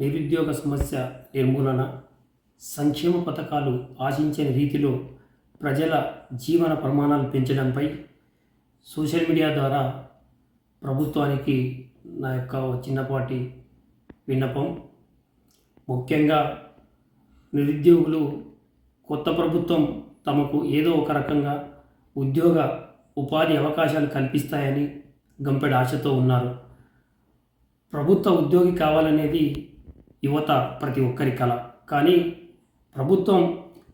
నిరుద్యోగ సమస్య నిర్మూలన సంక్షేమ పథకాలు ఆశించిన రీతిలో ప్రజల జీవన ప్రమాణాలు పెంచడంపై సోషల్ మీడియా ద్వారా ప్రభుత్వానికి నా యొక్క చిన్నపాటి విన్నపం. ముఖ్యంగా నిరుద్యోగులు కొత్త ప్రభుత్వం తమకు ఏదో ఒక రకంగా ఉద్యోగ ఉపాధి అవకాశాలు కల్పిస్తాయని గంపెడ ఆశతో ఉన్నారు. ప్రభుత్వ ఉద్యోగి కావాలనేది యువత ప్రతి ఒక్కరి కల. కానీ ప్రభుత్వం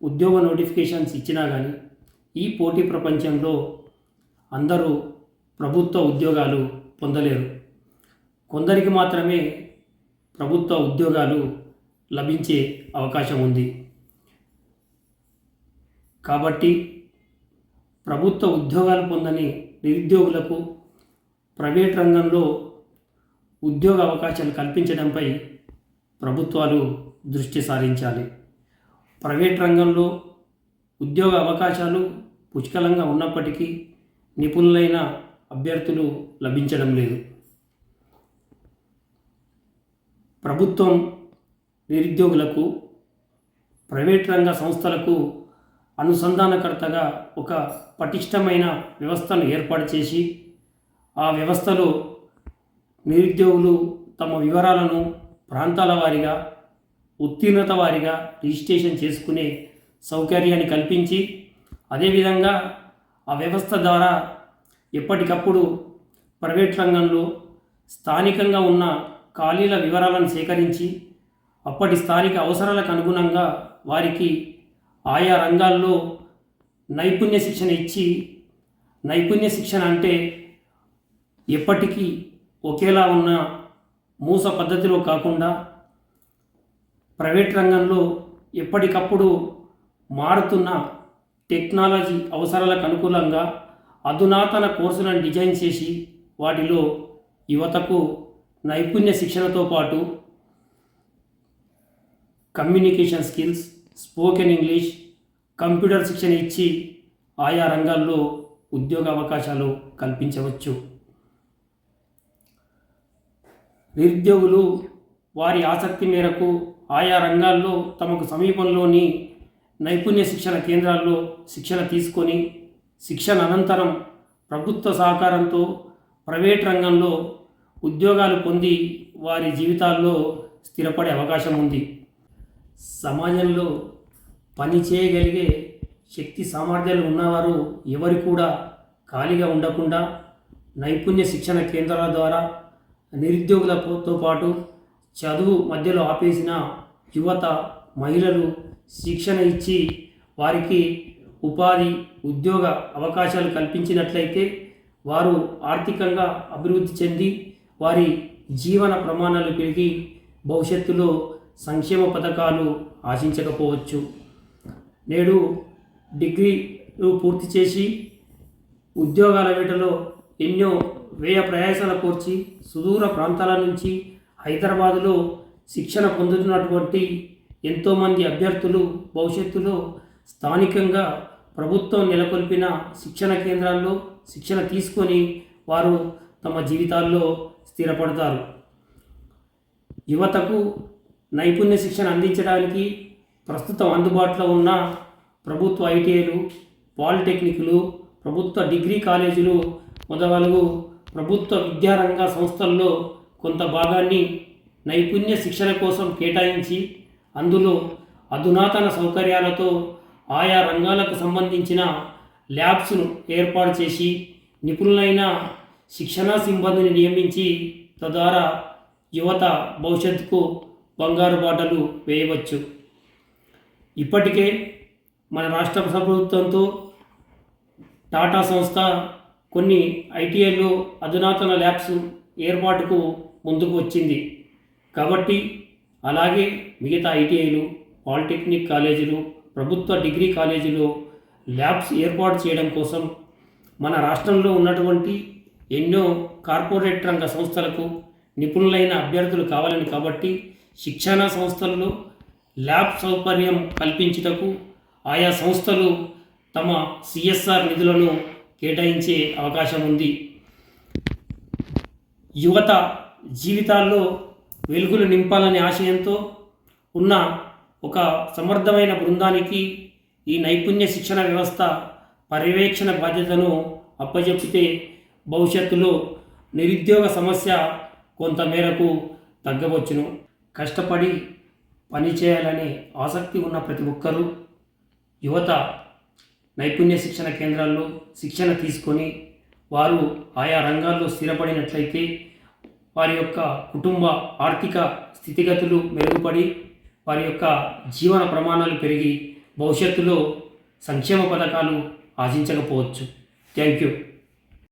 ఉద్యోగ నోటిఫికేషన్స్ ఇచ్చినా కానీ ఈ పోటీ ప్రపంచంలో అందరూ ప్రభుత్వ ఉద్యోగాలు పొందలేరు. కొందరికి మాత్రమే ప్రభుత్వ ఉద్యోగాలు లభించే అవకాశం ఉంది. కాబట్టి ప్రభుత్వ ఉద్యోగాలు పొందని నిరుద్యోగులకు ప్రైవేట్ రంగంలో ఉద్యోగ అవకాశాలు కల్పించడంపై ప్రభుత్వాలు దృష్టి సారించాలి. ప్రైవేట్ రంగంలో ఉద్యోగ అవకాశాలు పుష్కలంగా ఉన్నప్పటికీ నిపుణులైన అభ్యర్థులు లభించడం లేదు. ప్రభుత్వం నిరుద్యోగులకు ప్రైవేట్ రంగ సంస్థలకు అనుసంధానకర్తగా ఒక పటిష్టమైన వ్యవస్థను ఏర్పాటు చేసి ఆ వ్యవస్థలో నిరుద్యోగులు తమ వివరాలను ప్రాంతాల వారీగా ఉత్తీర్ణత వారీగా రిజిస్ట్రేషన్ చేసుకునే సౌకర్యాన్ని కల్పించి అదేవిధంగా ఆ వ్యవస్థ ద్వారా ఎప్పటికప్పుడు ప్రైవేట్ రంగంలో స్థానికంగా ఉన్న ఖాళీల వివరాలను సేకరించి అప్పటి స్థానిక అవసరాలకు అనుగుణంగా వారికి ఆయా రంగాల్లో నైపుణ్య శిక్షణ ఇచ్చి నైపుణ్య శిక్షణ అంటే ఎప్పటికీ ఒకేలా ఉన్న మూస పద్ధతిలో కాకుండా ప్రైవేట్ రంగంలో ఎప్పటికప్పుడు మారుతున్న టెక్నాలజీ అవసరాలకు అనుకూలంగా అధునాతన కోర్సులను డిజైన్ చేసి వాటిలో యువతకు నైపుణ్య శిక్షణతో పాటు communication skills spoken English computer శిక్షణ ఇచ్చి ఆయా రంగాల్లో ఉద్యోగ అవకాశాలు కల్పించవచ్చు. నిరుద్యోగులు వారి ఆసక్తి మేరకు ఆయా రంగాల్లో తమకు సమీపంలోని నైపుణ్య శిక్షణ కేంద్రాల్లో శిక్షణ తీసుకొని శిక్షణ అనంతరం ప్రభుత్వ సహకారంతో ప్రైవేట్ రంగంలో ఉద్యోగాలు పొంది వారి జీవితాల్లో స్థిరపడే అవకాశం ఉంది. సమాజంలో పని చేయగలిగే శక్తి సామర్థ్యాలు ఉన్నవారు ఎవరు కూడా ఖాళీగా ఉండకుండా నైపుణ్య శిక్షణ కేంద్రాల ద్వారా నిరుద్యోగులతో పాటు చదువు మధ్యలో ఆపేసిన యువత మహిళలు శిక్షణ ఇచ్చి వారికి ఉపాధి ఉద్యోగ అవకాశాలు కల్పించినట్లయితే వారు ఆర్థికంగా అభివృద్ధి చెంది వారి జీవన ప్రమాణాలు పెరిగి భవిష్యత్తులో సంక్షేమ పథకాలు ఆశించకపోవచ్చు. నేడు డిగ్రీలు పూర్తి చేసి ఉద్యోగాల వేటలో ఎన్నో వ్యయ ప్రయాసాల కోర్చి సుదూర ప్రాంతాల నుంచి హైదరాబాదులో శిక్షణ పొందుతున్నటువంటి ఎంతోమంది అభ్యర్థులు భవిష్యత్తులో స్థానికంగా ప్రభుత్వం నెలకొల్పిన శిక్షణ కేంద్రాల్లో శిక్షణ తీసుకొని వారు తమ జీవితాల్లో స్థిరపడతారు. యువతకు నైపుణ్య శిక్షణ అందించడానికి ప్రస్తుతం అందుబాటులో ఉన్న ప్రభుత్వ ఐటీఐలు పాలిటెక్నిక్లు ప్రభుత్వ డిగ్రీ కాలేజీలు మొదలగు ప్రభుత్వ విద్యారంగ సంస్థల్లో కొంత భాగాన్ని నైపుణ్య శిక్షణ కోసం కేటాయించి అందులో అధునాతన సౌకర్యాలతో ఆయా రంగాలకు సంబంధించిన ల్యాబ్స్ను ఏర్పాటు చేసి నిపుణులైన శిక్షణా సిబ్బందిని నియమించి తద్వారా యువత భవిష్యత్తుకు బంగారు బాటలు వేయవచ్చు. ఇప్పటికే మన రాష్ట్ర ప్రభుత్వంతో టాటా సంస్థ కొన్ని ఐటీఐలు అధునాతన ల్యాబ్స్ ఏర్పాటుకు ముందుకు వచ్చింది. కాబట్టి అలాగే మిగతా ఐటీఐలు పాలిటెక్నిక్ కాలేజీలు ప్రభుత్వ డిగ్రీ కాలేజీలు ల్యాబ్స్ ఏర్పాటు చేయడం కోసం మన రాష్ట్రంలో ఉన్నటువంటి ఎన్నో కార్పొరేట్ రంగ సంస్థలకు నిపుణులైన అభ్యర్థులు కావాలని కాబట్టి శిక్షణా సంస్థల్లో ల్యాబ్ సౌకర్యం కల్పించుటకు ఆయా సంస్థలు తమ సిఎస్ఆర్ నిధులను కేటాయించే అవకాశం ఉంది. యువత జీవితాల్లో వెలుగులు నింపాలనే ఆశయంతో ఉన్న ఒక సమర్థమైన బృందానికి ఈ నైపుణ్య శిక్షణ వ్యవస్థ పర్యవేక్షణ బాధ్యతను అప్పజెప్పితే భవిష్యత్తులో నిరుద్యోగ సమస్య కొంతమేరకు తగ్గవచ్చును. కష్టపడి పనిచేయాలనే ఆసక్తి ఉన్న ప్రతి ఒక్కరూ యువత నైపుణ్య శిక్షణ కేంద్రాల్లో శిక్షణ తీసుకొని వారు ఆయా రంగాల్లో స్థిరపడినట్లయితే వారి యొక్క కుటుంబ ఆర్థిక స్థితిగతులు మెరుగుపడి వారి యొక్క జీవన ప్రమాణాలు పెరిగి భవిష్యత్తులో సంక్షేమ పథకాలు ఆశించకపోవచ్చు. Thank you.